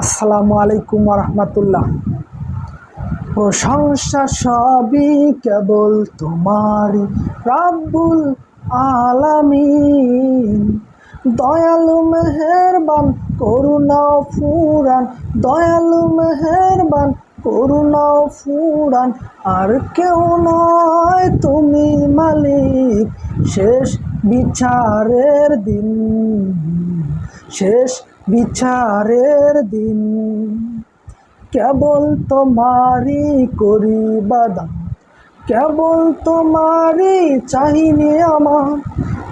আসসালামু আলাইকুম রহমতুল্লাহ প্রশংসা সবই কেবল তোমারই, রাব্বুল আলামিন। দয়ালু মেহেরবান করুণা ফুরান। দয়ালু মেহেরবান করুণা ফুরান। আর কেউ নয় তুমি মালিক। শেষ বিচারের দিন, শেষ বিচারের দিন। কেবল তোমারই করি বাদাম কেবল তোমারই চাহিনি আমার।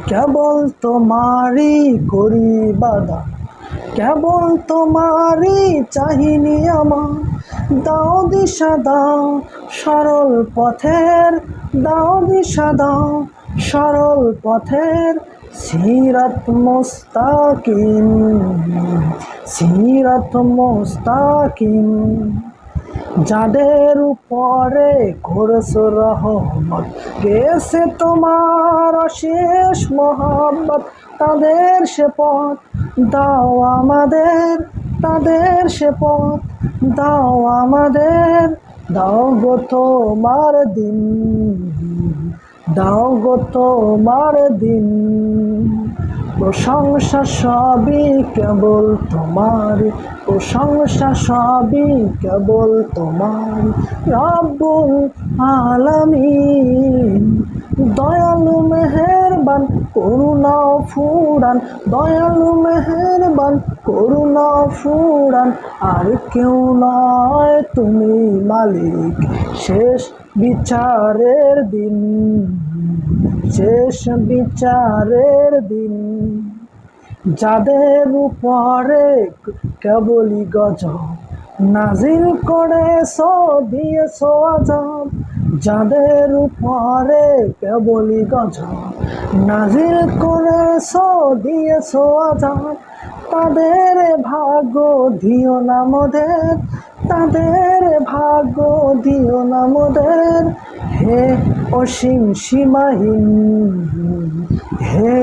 কেবল তোমারই করি বাদাম কেবল তোমারই চাহিনি আমার। দাও দিশা, দাও সরল পথের, দাও দিশা, দাও সরল পথের সিরাত মুস্তাকিম সিরাত মুস্তাকিম। যাদের উপরে করেছ রহমত, গেছে তোমার অশেষ মোহাম্মত তাদের সে পথ দাও আমাদের, তাদের সে পথ দাও আমাদের, দাও গো তোমার দিন। দাও গো তোমার দিন। প্রশংসা সবই কেবল তোমার, প্রশংসা সবই কেবল তোমার। রব্বুল আলামিন, দয়ালু মেহেরবান করুণা ফুরান। দয়ালু মেহেরবান করুণা ফুরান। আর কেউ নয় তুমি মালিক, শেষ বিচারের দিন, শেষ বিচারের দিন। যাদের উপরে কেবলই গজব, নাজিল করে সো দিয়েছ আজব। যাদের উপরে কেবলই গজব, নাজিল করে সো দিয়েছ আজব। তাদের ভাগ্য দিও না তাদের ভাগ্য দিও না হে অসীম সীমাহীন, হে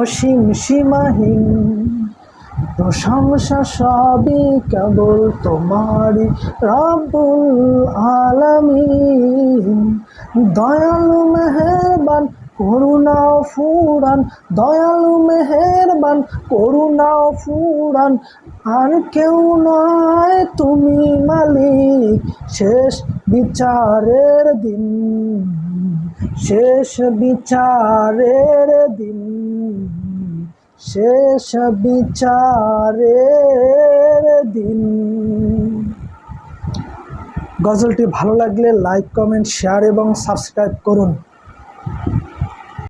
অসীম সীমাহীন প্রশংসা সবই কেবল তোমারই রব্বুল আলামিন। দয়ালু মেহেরবান করুণা ফুরান, দয়ালু মেহেরবান করুণা ফুরান। আর কেউ নয় তুমি মালিক, শেষ বিচারের দিন। শেষ বিচারের দিন। শেষ বিচারের দিন। গজলটি ভালো লাগলে লাইক কমেন্ট শেয়ার এবং সাবস্ক্রাইব করুন।